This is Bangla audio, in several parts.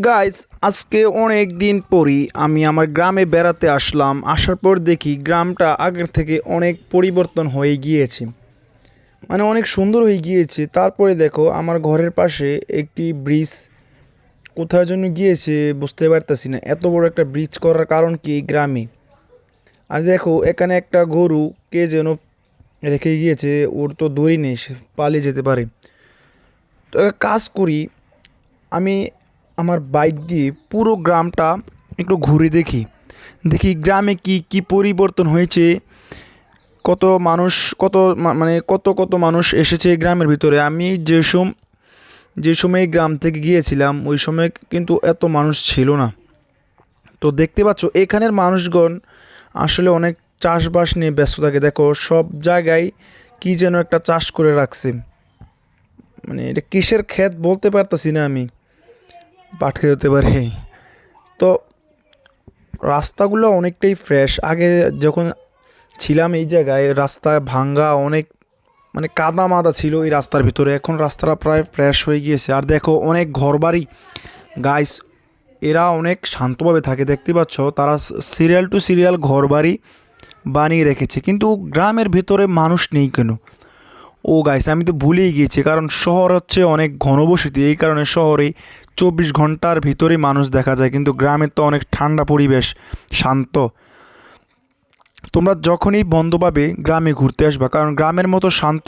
গাইস আজকে অনেক দিন পরই আমি আমার গ্রামে বেড়াতে আসলাম। আসার পর দেখি গ্রামটা আগের থেকে অনেক পরিবর্তন হয়ে গিয়েছে। মানে অনেক সুন্দর হয়ে গিয়েছে। তারপরে দেখো, আমার ঘরের পাশে একটি ব্রিজ কোথায় জন্য গিয়েছে বুঝতে পারতেছি না। এত বড় একটা ব্রিজ করার কারণ কি গ্রামে? আর দেখো, এখানে একটা গরু কে যেন রেখে গিয়েছে, ওর তো দড়ি নেই, সে পালিয়ে যেতে পারে। তো কাজ করি, আমি আমার বাইক দিয়ে পুরো গ্রামটা একটু ঘুরে দেখি। দেখি গ্রামে কি কি পরিবর্তন হয়েছে, কত মানুষ, কত মানে কত কত মানুষ এসেছে গ্রামের ভিতরে। আমি যে সম, যে সময় গ্রাম থেকে গিয়েছিলাম, ওই সময় কিন্তু এত মানুষ ছিল না। তো দেখতে পাচ্ছ, এখানের মানুষগণ আসলে অনেক চাষবাস নিয়ে ব্যস্ত থাকে। দেখো, সব জায়গায় কি যেন একটা চাষ করে রাখছে। মানে এটা কিসের ক্ষেত বলতে পারতাছি না আমি। পাট যেতে পারে। তো রাস্তাগুলো অনেকটাই ফ্রেশ আগে যখন ছিলাম এই জায়গায়, রাস্তা ভাঙ্গা অনেক মানে কাদা মাদা ছিল এই রাস্তার ভিতরে। এখন রাস্তাটা প্রায় ফ্রেশ হয়ে গিয়েছে। আর দেখো, অনেক ঘরবাড়ি। গাইস এরা অনেক শান্তভাবে থাকে। দেখতে পাচ্ছ, তারা সিরিয়াল টু সিরিয়াল ঘরবাড়ি বানিয়ে রেখেছে। কিন্তু গ্রামের ভিতরে মানুষ নেই কেন? ও গাইস আমি তো ভুলেই গিয়েছি, কারণ শহর হচ্ছে অনেক ঘনবসতি, এই কারণে শহরে চব্বিশ ঘণ্টার ভিতরেই মানুষ দেখা যায়, কিন্তু গ্রামের তো অনেক ঠান্ডা পরিবেশ, শান্ত। তোমরা যখনই বন্ধ পাবে, গ্রামে ঘুরতে আসবা, কারণ গ্রামের মতো শান্ত,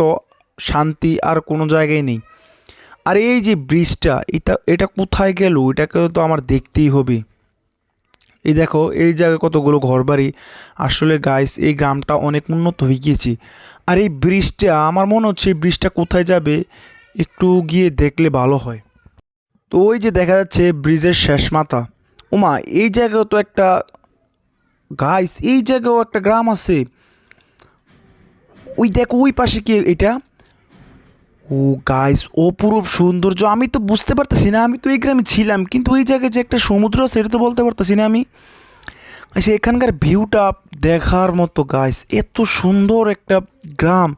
শান্তি আর কোনো জায়গায় নেই। আর এই যে ব্রিজটা, এটা এটা কোথায় গেল? এটাকে তো আমার দেখতেই হবে। এই দেখো, এই জায়গায় কতগুলো ঘরবাড়ি। আসলে গাইস এই গ্রামটা অনেক উন্নত হয়ে গিয়েছে। আর এই ব্রিজটা আমার মনে হচ্ছে এই ব্রিজটা কোথায় যাবে, একটু গিয়ে দেখলে ভালো হয়। তো ওই যে দেখা যাচ্ছে ব্রিজের শেষ মাথা। ওমা এই জায়গায় তো একটা গাইস এই জায়গায়ও একটা গ্রাম আছে। ওই দেখো, ওই পাশে কি এটা? ও গাইস অপরূপ সৌন্দর্য। আমি তো বুঝতে পারতেছি না, আমি তো এই গ্রামে ছিলাম, কিন্তু ওই জায়গায় যে একটা সমুদ্র আছে তো বলতে পারতেছি না আমি। আচ্ছা এখানকার ভিউটা দেখার মতো গাইস এত সুন্দর একটা গ্রাম।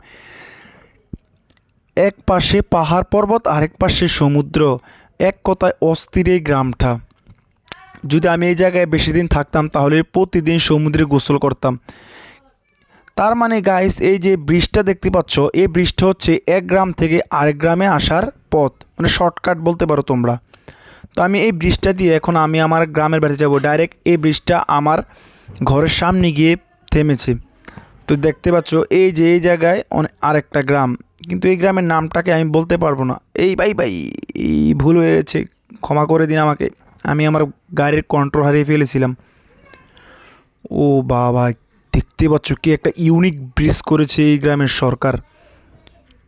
এক পাশে পাহাড় পর্বত, আরেক পাশে সমুদ্র। এক কথায় অস্থির এই গ্রামটা। যদি আমি এই জায়গায় বেশি দিন থাকতাম, তাহলে প্রতিদিন সমুদ্রে গোসল করতাম। তার মানে গাইস এই যে ব্রিজটা দেখতে পাচ্ছ, এই ব্রিজটা হচ্ছে এক গ্রাম থেকে আরেক গ্রামে আসার পথ। মানে শর্টকাট বলতে পারো তোমরা। তো আমি এই ব্রিজটা দিয়ে এখন আমি আমার গ্রামের বাড়িতে যাব। ডাইরেক্ট এই ব্রিজটা আমার ঘরের সামনে গিয়ে থেমেছে। তো দেখতে পাচ্ছ, এই যে এই জায়গায় আরেকটা গ্রাম। কিন্তু এই গ্রামের নামটাকে আমি বলতে পারব না। এই ভাই ভাই, এই ভুল হয়েছে। ক্ষমা করে দিন আমাকে। আমি আমার গাড়ির কন্ট্রোল হারিয়ে ফেলেছিলাম। ও বাবা দেখতে পাচ্ছ কি একটা ইউনিক ব্রিজ করেছে এই গ্রামের সরকার।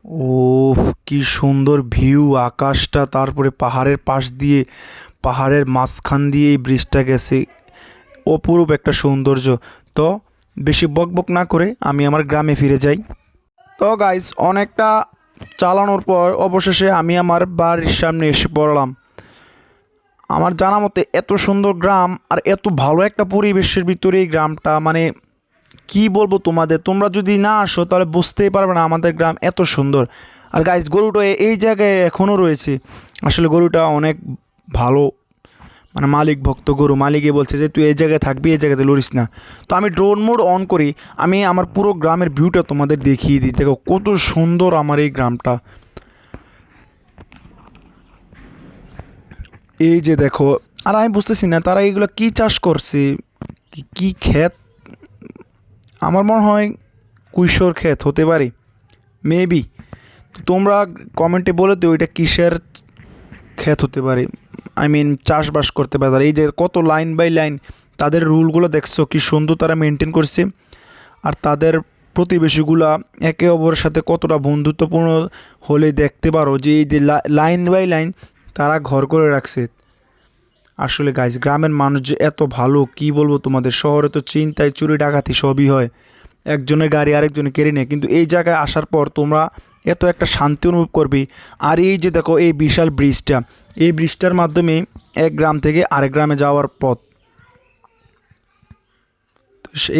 ও কি সুন্দর ভিউ আকাশটা, তারপরে পাহাড়ের পাশ দিয়ে, পাহাড়ের মাঝখান দিয়ে এই ব্রিজটা গেছে। অপরূপ একটা সৌন্দর্য। তো, বেশি বকবক না করে আমি আমার গ্রামে ফিরে যাই। তো গাইস অনেকটা চালানোর পর অবশেষে আমি আমার বাড়ির সামনে এসে পড়লাম। আমার জানা মতে এত সুন্দর গ্রাম আর এত ভালো একটা পরিবেশের ভিতরে এই গ্রামটা মানে কি বলব তোমাদের? তোমরা যদি না আসো, তাহলে বুঝতেই পারবে না আমাদের গ্রাম এত সুন্দর। আর গাইজ গরুটা এই জায়গায় এখনও রয়েছে। আসলে গরুটা অনেক ভালো মানে মালিক ভক্ত গরু। মালিকে বলছে যে, তুই এই জায়গায় থাকবি, এই জায়গাতে লড়িস না। তো আমি ড্রোন মোড অন করি। আমি আমার পুরো গ্রামের ভিউটা তোমাদের দেখিয়ে দিই। দেখো, কত সুন্দর আমার এই গ্রামটা। এই যে দেখো, আর আমি বুঝতেছি না, তারা এগুলো কি চাষ করছে? কি- কি ক্ষেত? আমার মনে হয় কুইশোর ক্ষেত হতে পারে। মেবি তোমরা কমেন্টে বলে দিও এটা কিসের ক্ষেত হতে পারে। আই মিন চাষবাস করতে পারে। এই যে কত লাইন বাই লাইন তাদের রুলগুলো দেখছ, কি সুন্দর তারা মেনটেন করছে। আর তাদের প্রতিবেশীগুলা একে অপরের সাথে কতটা বন্ধুত্বপূর্ণ হলে দেখতে পারো যে এই যে লাইন বাই লাইন তারা ঘর করে রাখছে। আসলে গাইজ গ্রামের মানুষ যে এত ভালো, কি বলব তোমাদের? শহরে তো চিন্তায় চুরি ডাকাতি সবই হয়। একজনের গাড়ি আরেকজনে কেড়ে নেয়, কিন্তু এই জায়গায় আসার পর তোমরা এত একটা শান্তি অনুভব করবে। আর এই যে দেখো, এই বিশাল ব্রিজটা এই ব্রিজটার মাধ্যমে এক গ্রাম থেকে আরেক গ্রামে যাওয়ার পথ।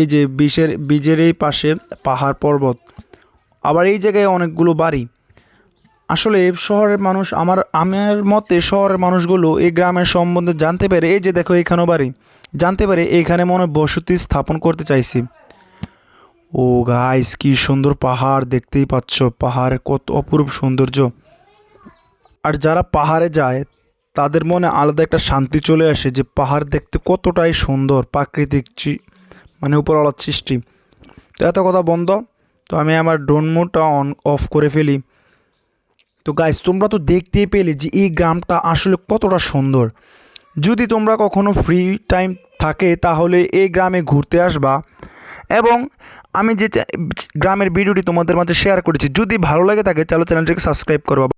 এই যে বিষের বীজের এই পাশে পাহাড় পর্বত। আবার এই জায়গায় অনেকগুলো বাড়ি। আসলে শহরের মানুষ আমার আমার মতে শহরের মানুষগুলো এই গ্রামের সম্বন্ধে জানতে পেরে, এই যে দেখো এখানেও বাড়ি, জানতে পারে এইখানে মনে বসতি স্থাপন করতে চাইছি। ও গাইস কি সুন্দর পাহাড় দেখতেই পাচ্ছ, পাহাড় কত অপরূপ সৌন্দর্য। আর যারা পাহাড়ে যায়, তাদের মনে আলাদা একটা শান্তি চলে আসে যে পাহাড় দেখতে কতটাই সুন্দর, প্রাকৃতিক মানে উপরওয়ালার সৃষ্টি। তো এত কথা বন্ধ, তো আমি আমার ড্রোন মোডটা অন, অফ করে ফেলি। তো গাইস তোমরা তো দেখতেই পেলে যে এই গ্রামটা আসলে কতটা সুন্দর। যদি তোমরা কখনো ফ্রি টাইম থাকে, তাহলে এই গ্রামে ঘুরতে আসবা। এবং আমি যে গ্রামের ভিডিওটি তোমাদের মাঝে শেয়ার করেছি, যদি ভালো লাগে থাকে, তাহলে চ্যানেলটিকে সাবস্ক্রাইব করবা।